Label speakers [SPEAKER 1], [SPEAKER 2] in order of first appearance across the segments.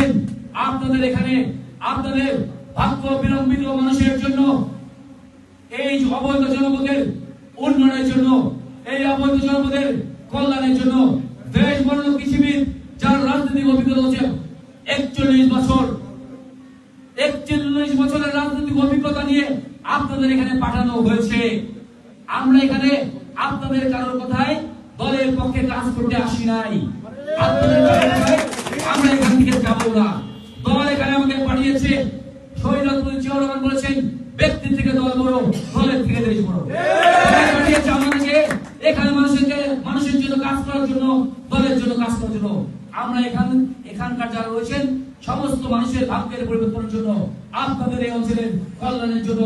[SPEAKER 1] এসেছেন আপনাদের এখানে, আপনাদের ভাগ্য বিলম্বিত মানুষের জন্য, এই অবৈধ জনপদের উন্নয়নের জন্য, এই অবৈধ জনপদের কল্যাণের জন্য দেশ বর্ণ পৃথিবীর যার রাজনৈতিক অভিজ্ঞতা হচ্ছে একচল্লিশ বছর, একচল্লিশ বছরের রাজনৈতিক অভিজ্ঞতা নিয়ে আপনাদের এখানে পাঠানো হয়েছে। আমরা এখানে আপনাদের কারোর কথায় দলের পক্ষে কাজ করতে আসি নাই। আপনাদের আমরা এখান থেকে যাব না। দল এখানে আমাকে পাঠিয়েছে। শহীদুল জিয়াউর রহমান বলেছেন, ব্যক্তি থেকে দল বড় দলের থেকে দেশ বড় পাঠিয়েছে আমাদেরকে। এখানে মানুষেরকে মানুষের জন্য কাজ করার জন্য, দলের জন্য কাজ করার জন্য। আমরা এখান, এখানকার যারা রয়েছেন, সমস্ত মানুষের ভাগ্যের পরিবর্তনের জন্য, আপনাদের এই অঞ্চলের কল্যাণের জন্য,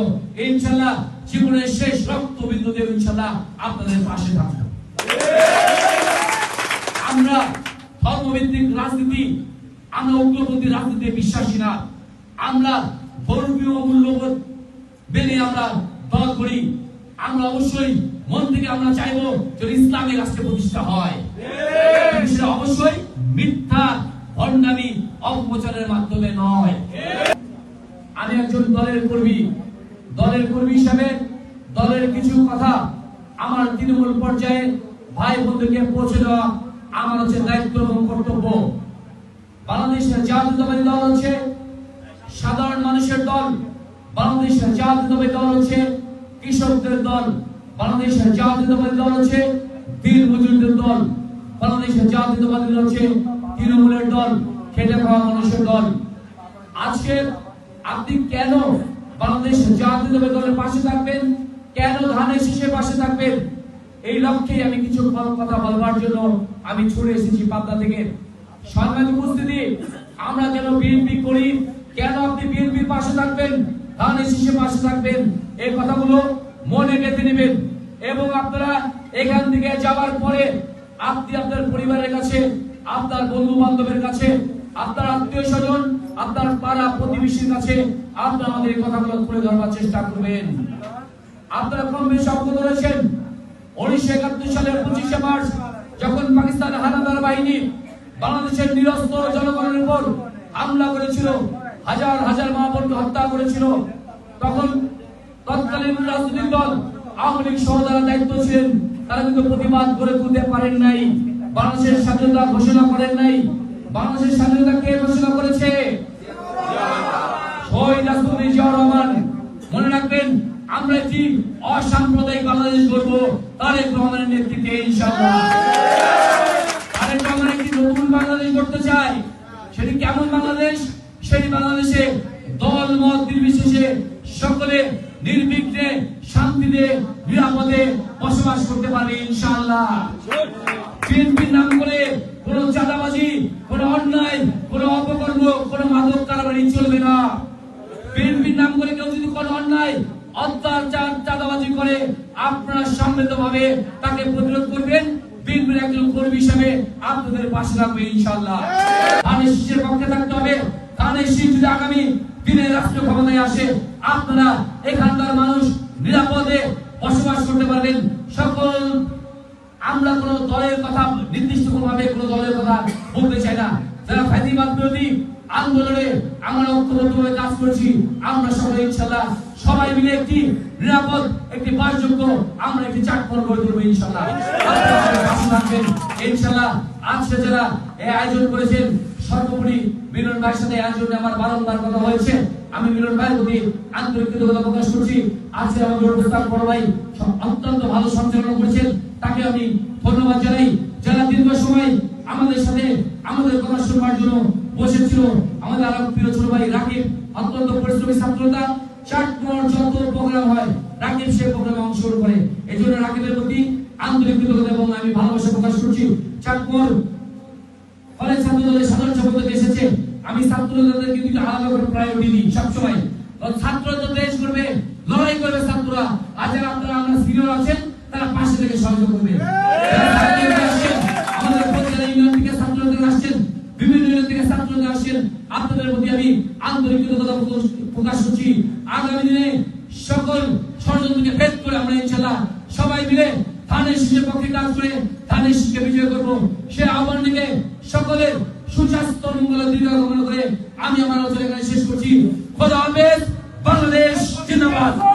[SPEAKER 1] ইনশাল্লাহ জীবনের শেষ রক্ত বিন্দু দেব, ইনশাল্লাহ আপনাদের পাশে থাকব। আমরা ধর্মভিত্তিক রাজনীতি, আমরা উগ্রপন্থী রাজনীতিতে বিশ্বাসী না। আমরা ধর্মীয় মূল্যবোধ মেনে আমরা দল করি। আমরা অবশ্যই মন থেকে আমরা চাইব যে ইসলামী রাষ্ট্র প্রতিষ্ঠা হয়। সেটা অবশ্যই মিথ্যা, ভণ্ডামি, অপপ্রচারের মাধ্যমে নয়। আমি একজন দলের কর্মী। দলের কর্মী হিসাবে দলের কিছু কথা আমার তৃণমূল পর্যায়ে ভাই বন্ধুকে পৌঁছে দেওয়া আমার হচ্ছে দায়িত্ব এবং কর্তব্য। বাংলাদেশের জাতীয়তাবাদী দল হচ্ছে সাধারণ মানুষের দল। বাংলাদেশের জাতীয়তাবাদী দল হচ্ছে কৃষকদের দল। বাংলাদেশের জাতীয়তাবাদী দল হচ্ছে বীর মজুরদের দল। বাংলাদেশের জাতীয়তাবাদী দল হচ্ছে তৃণমূলের দল, খেটে খাওয়া মানুষের দল। আজকে আপনি কেন বাংলাদেশ জাতীয়তাবাদী দলের পাশে থাকবেন? কেন ধানের শীষের পাশে থাকবেন? এই লক্ষ্যে আমি কিছু কথা বলবার জন্য আমি ছুটে এসেছি পাবনা থেকে। সম্মানিত উপস্থিতি, আমরা কেন বিএনপি করি, কেন আপনি বিএনপির পাশে থাকবেন? ধানের শীষের পাশে থাকবেন। এই কথাগুলো মনে গেঁথে নেবেন। এবং আপনারা এখান থেকে যাওয়ার পরে আপনি আপনার পরিবারের কাছে, আপনার বন্ধু বান্ধবের কাছে, আপনার আত্মীয় স্বজন আপনার পাড়া প্রতিবেশীর কাছে আপনারা আমাদের এই কথাগুলো তুলে ধরবার চেষ্টা করবেন। আপনারা কম বেশি অবগত রয়েছেন। উনিশশো একাত্তর সালের পঁচিশে মার্চ, যখন পাকিস্তানের হানাদার বাহিনী বাংলাদেশের নিরস্ত্র জনগণের উপর হামলা করেছিল, হাজার হাজার মা হত্যা করেছিল, তখন তৎকালীন রাজনৈতিক দল আওয়ামী লীগ দায়িত্ব ছিলেন, তারা কিন্তু প্রতিবাদ করে তুলতে পারেন নাই, বাংলাদেশের স্বাধীনতা ঘোষণা করেন নাই। বাংলাদেশের স্বাধীনতা কে ঘোষণা করেছে? রহমান। মনে রাখবেন আমরা একটি অসাম্প্রদায়িক বাংলাদেশ গড়ব, তারেক রহমানের নেতৃত্বে ইনশাআল্লাহ। তারেক রহমান একটি নতুন বাংলাদেশ গড়তে চায়। সেটি কেমন বাংলাদেশ? সেই বাংলাদেশে দল, মত নির্বিশেষে সকলে নির্বিঘ্নে, শান্তিতে, নিরাপদে বসবাস করতে পারবে ইনশাআল্লাহ। বিএনপির নাম করে কোন চাঁদাবাজি, কোন অন্যায়, কোন অপকর্ম, কোন মাদক কারবারি চলবে না। বিএনপির নাম করে কেউ যদি কোনো অন্যায় অত্যাচার চাঁদাবাজি করে আপনারা সম্মিলিত ভাবে তাকে প্রতিরোধ করবেন। এখানকার মানুষ করতে সকল আমরা কোন দলের কথা, নির্দিষ্ট কোন দলের কথা বলতে চাই না। যারা আন্দোলনে আমরা ঐক্যবদ্ধভাবে কাজ করছি। আমরা সবাই ইনশাল্লাহ সবাই মিলে একটি নিরাপদ, একটি বাসযোগ্য আমরা একটি গড়ে তুলবো ইনশাল্লাহ। ইনশাল্লাহ আজকে যারা এই আয়োজন করেছেন, সর্বোপরি মিলন ভাইয়ের সাথে আমার বারংবার কথা হয়েছে। আমি মিলন ভাইয়ের প্রতি আন্তরিক কৃতজ্ঞতা প্রকাশ করছি। আজকে আমাদের অনুষ্ঠান বড় ভাই অত্যন্ত ভালো সঞ্চালনা করেছেন। তাকে আমি ধন্যবাদ জানাই। যারা দীর্ঘ সময় আমাদের সাথে আমাদের কথা শুনবার জন্য বসেছিল আমাদের আরও প্রিয় ছোট ভাই রাকিব, অত্যন্ত পরিশ্রমী ছাত্রতা চাটমোর যত প্রোগ্রাম হয়, রাকিব সে প্রোগ্রামে অংশগ্রহণ করে। এই জন্য রাকিবের প্রতি আন্তরিক কৃতজ্ঞতা এবং আমি ভালোবাসা প্রকাশ করছি। চাটমোর কলেজ ছাত্র দলের সাধারণ সম্পাদক এসেছে আমি ছাত্রদেরকে দুটো আলাদা করে প্রায়োরিটি দিই সবসময়। ছাত্র তো দেশ করবে, লড়াই করবে ছাত্ররা। আজ আপনারা আমরা সিনিয়র আছেন, তারা পাশে থেকে সহযোগ করবে যারা ছাত্ররা আসছেন, আমাদের উপজেলা ইউনিয়ন থেকে ছাত্রদের আসছেন বিভিন্ন ইউনিয়ন থেকে ছাত্রদের আসছেন আপনাদের প্রতি আমি আন্তরিক কৃতজ্ঞতা প্রকাশ- করছি আগামী দিনে সকল ষড়যন্ত্রকে ভেদ করে আমরা ইনশাল্লাহ সবাই মিলে ধানের শিশুর পক্ষে কাজ করে ধানের শিশুকে বিজয় করব। সে আহ্বান থেকে সকলের সুস্বাস্থ্য, মঙ্গল দীর্ঘ কামনা করে আমি আমার আলোচনা এখানে শেষ করছি। খোদা হাফেজ, বাংলাদেশ জিন্দাবাদ।